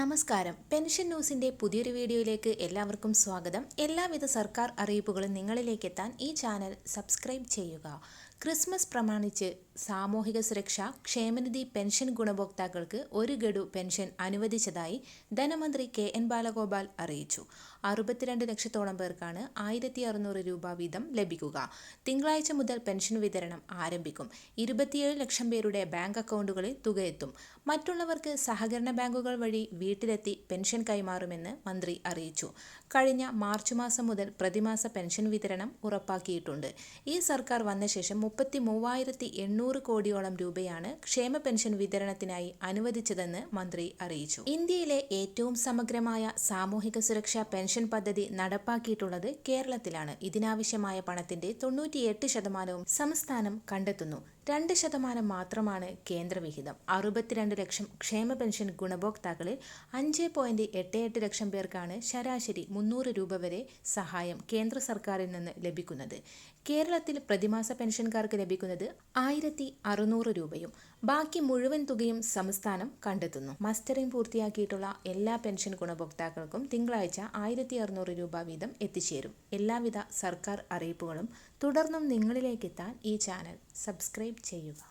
നമസ്കാരം. പെൻഷൻ ന്യൂസിന്റെ പുതിയൊരു വീഡിയോയിലേക്ക് എല്ലാവർക്കും സ്വാഗതം. എല്ലാവിധ സർക്കാർ അറിയിപ്പുകളും നിങ്ങളിലേക്ക് എത്താൻ ഈ ചാനൽ സബ്സ്ക്രൈബ് ചെയ്യുക. ക്രിസ്മസ് പ്രമാണിച്ച് സാമൂഹിക സുരക്ഷ ക്ഷേമനിധി പെൻഷൻ ഗുണഭോക്താക്കൾക്ക് ഒരു ഗഡു പെൻഷൻ അനുവദിച്ചതായി ധനമന്ത്രി കെ എൻ ബാലഗോപാൽ അറിയിച്ചു. അറുപത്തിരണ്ട് ലക്ഷത്തോളം പേർക്കാണ് ആയിരത്തി അറുന്നൂറ് രൂപ വീതം ലഭിക്കുക. തിങ്കളാഴ്ച മുതൽ പെൻഷൻ വിതരണം ആരംഭിക്കും. ഇരുപത്തിയേഴ് ലക്ഷം പേരുടെ ബാങ്ക് അക്കൗണ്ടുകളിൽ തുകയെത്തും. മറ്റുള്ളവർക്ക് സഹകരണ ബാങ്കുകൾ വഴി വീട്ടിലെത്തി പെൻഷൻ കൈമാറുമെന്ന് മന്ത്രി അറിയിച്ചു. കഴിഞ്ഞ മാർച്ച് മാസം മുതൽ പ്രതിമാസ പെൻഷൻ വിതരണം ഉറപ്പാക്കിയിട്ടുണ്ട്. ഈ സർക്കാർ വന്ന ശേഷം മുപ്പത്തി മൂവായിരത്തി എണ്ണൂറ് കോടിയോളം രൂപയാണ് ക്ഷേമ പെൻഷൻ വിതരണത്തിനായി അനുവദിച്ചതെന്ന് മന്ത്രി അറിയിച്ചു. ഇന്ത്യയിലെ ഏറ്റവും സമഗ്രമായ സാമൂഹിക സുരക്ഷാ പെൻഷൻ പദ്ധതി നടപ്പാക്കിയിട്ടുള്ളത് കേരളത്തിലാണ്. ഇതിനാവശ്യമായ പണത്തിന്റെ തൊണ്ണൂറ്റിയെട്ട് ശതമാനവും സംസ്ഥാനം കണ്ടെത്തുന്നു. രണ്ട് ശതമാനം മാത്രമാണ് കേന്ദ്രവിഹിതം. അറുപത്തിരണ്ട് ലക്ഷം ക്ഷേമ പെൻഷൻ ഗുണഭോക്താക്കളിൽ അഞ്ച് പോയിന്റ് എട്ട് എട്ട് ലക്ഷം പേർക്കാണ് ശരാശരി മുന്നൂറ് രൂപ വരെ സഹായം കേന്ദ്ര സർക്കാരിൽ നിന്ന് ലഭിക്കുന്നത്. കേരളത്തിൽ പ്രതിമാസ പെൻഷൻകാർക്ക് ലഭിക്കുന്നത് ആയിരത്തി രൂപയും ബാക്കി മുഴുവൻ തുകയും സംസ്ഥാനം കണ്ടെത്തുന്നു. മസ്റ്ററിംഗ് പൂർത്തിയാക്കിയിട്ടുള്ള എല്ലാ പെൻഷൻ ഗുണഭോക്താക്കൾക്കും തിങ്കളാഴ്ച ആയിരത്തി അറുന്നൂറ് രൂപ വീതം എത്തിച്ചേരും. എല്ലാവിധ സർക്കാർ അറിയിപ്പുകളും തുടർന്നും നിങ്ങളിലേക്കെത്താൻ ഈ ചാനൽ സബ്സ്ക്രൈബ് ചെയ്യുക.